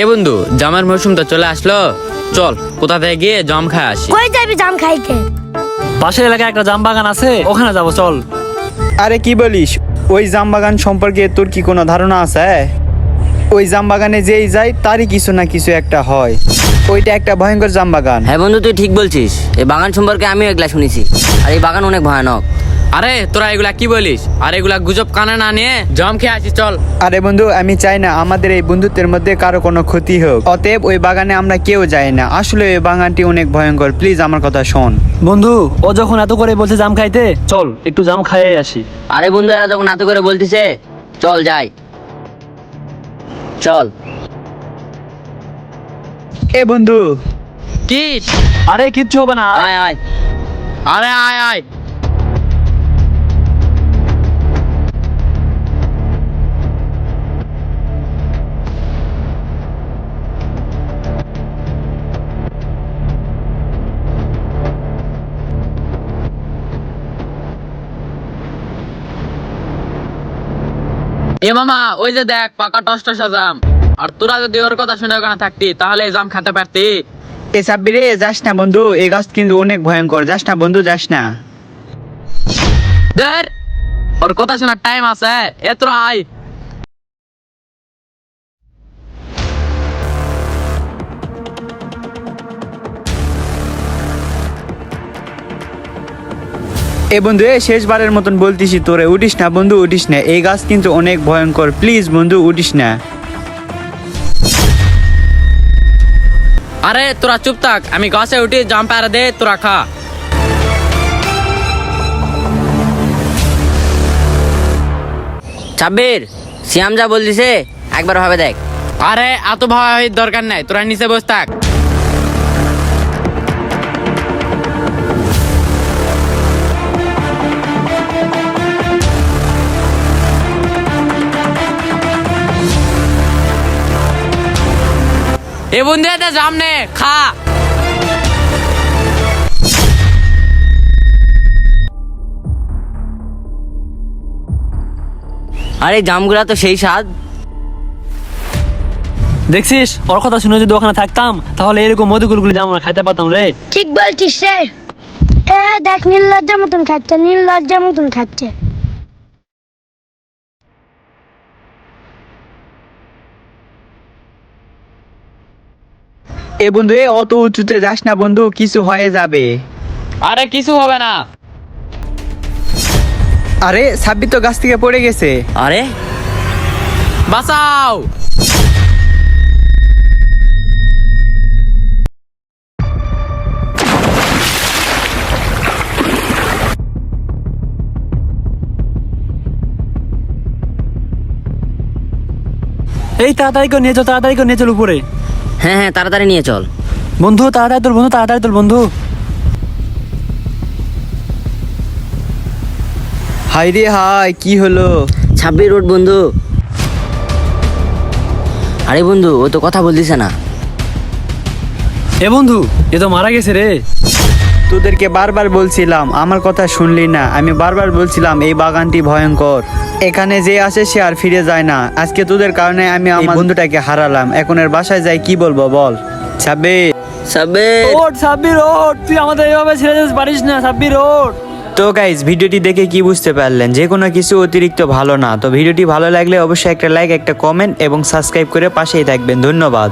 এ বন্ধু জামের মৌসুম তো চলে আসলো। চল কোথা থেকে গিয়ে জম খায় আসি। কই যাবি জাম খাইতে? পাশের এলাকায় একটা জাম বাগান আছে ওখানে যাব চল। আরে কি বলিস? ওই জাম বাগান সম্পর্কে তোর কি কোনো ধারণা আছে? ওই জাম বাগানে যেই যায় তারই কিছু না কিছু একটা হয়। ওইটা একটা ভয়ঙ্কর জাম বাগান। হ্যাঁ বন্ধু তুই ঠিক বলছিস। এই বাগান সম্পর্কে আমিও এগুলা শুনেছি। আর এই বাগান অনেক ভয়ানক। আরে তোরা এগুলা কি বলিস? আর এগুলা গুজব কানে না নিয়ে জম খেয়ে আসি চল। আরে বন্ধু আমি চাই না আমাদের এই বন্ধুত্বের মধ্যে কারও কোনো ক্ষতি হোক। অতএব ওই বাগানে আমরা কেউ যাই না। আসলে ওই বাগানটি অনেক ভয়ঙ্কর। প্লিজ আমার কথা শোন। বন্ধু ও যখন এত করে বলছে জাম খাইতে চল একটু জাম খাইয়ে আসি। আরে বন্ধু এরা যখন এত করে বলতিছে চল যাই। চল। এ বন্ধু। কি? আরে কিচ্ছু হবে না। আয় আয়। আরে আয় আয়। এ মামা ওই যে দেখ পাকা টস টসা জাম আর তোরা যদি ওর কথা শুনে ওখানে থাকতি তাহলে জাম খেতে পারতি। এ সাব্বিরে যাস না বন্ধু এই গাছ কিন্তু অনেক ভয়ঙ্কর। যাস না বন্ধু যাস না। ধর ওর কথা শোনার টাইম আছে। এত আয়। এ বন্ধু এ শেষবারের মতন বলতেছি তোরে উঠিস না বন্ধু উঠিস না। এই গাছ কিন্তু অনেক ভয়ঙ্কর। প্লিজ বন্ধু উঠিস না। আরে তোরা চুপ থাক। আমি গাছে উঠি জাম পাড়া দে তোরা খা। ছাব্বির শ্যাম যা বলতিছে একবার ভাবে দেখ। আরে এত ভয় দরকার নাই তোরা নিচে বস থাক। এ বন্ধু এটা জাম নে খা। আরে জামগুলা তো সেই স্বাদ। দেখছিস? ওর কথা শুনে যদি ওখানে থাকতাম তাহলে এরকম মধুকুলগুলি জাম খাইতে পারতাম রে। ঠিক বলছিস রে। এ দেখ লজ্জা মতন খাচ্ছে নির্লজ্জা মতন খাচ্ছে। এ বন্ধু এ অত উঁচুতে যাস না বন্ধু কিছু হয়ে যাবে। আরে কিছু হবে না। আরে সাব্বির তো গাছ থেকে পড়ে গেছে। আরে? বাঁচাও। এই তাড়াতাড়ি করে নিয়ে চল তাড়াতাড়ি করে নিয়ে চল উপরে। হ্যাঁ হ্যাঁ তাড়াতাড়ি নিয়ে চল। বন্ধু তাড়াতাড়ি তোর বন্ধু তাড়াতাড়ি তোর বন্ধু। হাই রে হাই কি হলো? ছাব্বিশ রোড বন্ধু। আরে বন্ধু ও তো কথা বলতিছে না। এ বন্ধু এ তো মারা গেছে রে। তোদেরকে বারবার বলছিলাম আমার কথা শুনলি না। আমি বারবার বলছিলাম এই বাগানটি ভয়ঙ্কর। এখানে যে আসে সে আর ফিরে যায় না। আজকে তোদের কারণে আমি আমার বন্ধুটাকে হারালাম। এখন এর বাসায় যাই কি বলব বল? ছাব্বে সাব্বির। ওট সাব্বির ওট তুই আমাদের এইভাবে ছেড়ে যেতে পারিস না সাব্বির ওট তো গাইজ ভিডিওটি দেখে কি বুঝতে পারলেন? যে কোনো কিছু অতিরিক্ত ভালো না। তো ভিডিওটি ভালো লাগলে অবশ্যই একটা লাইক একটা কমেন্ট এবং সাবস্ক্রাইব করে পাশেই থাকবেন। ধন্যবাদ।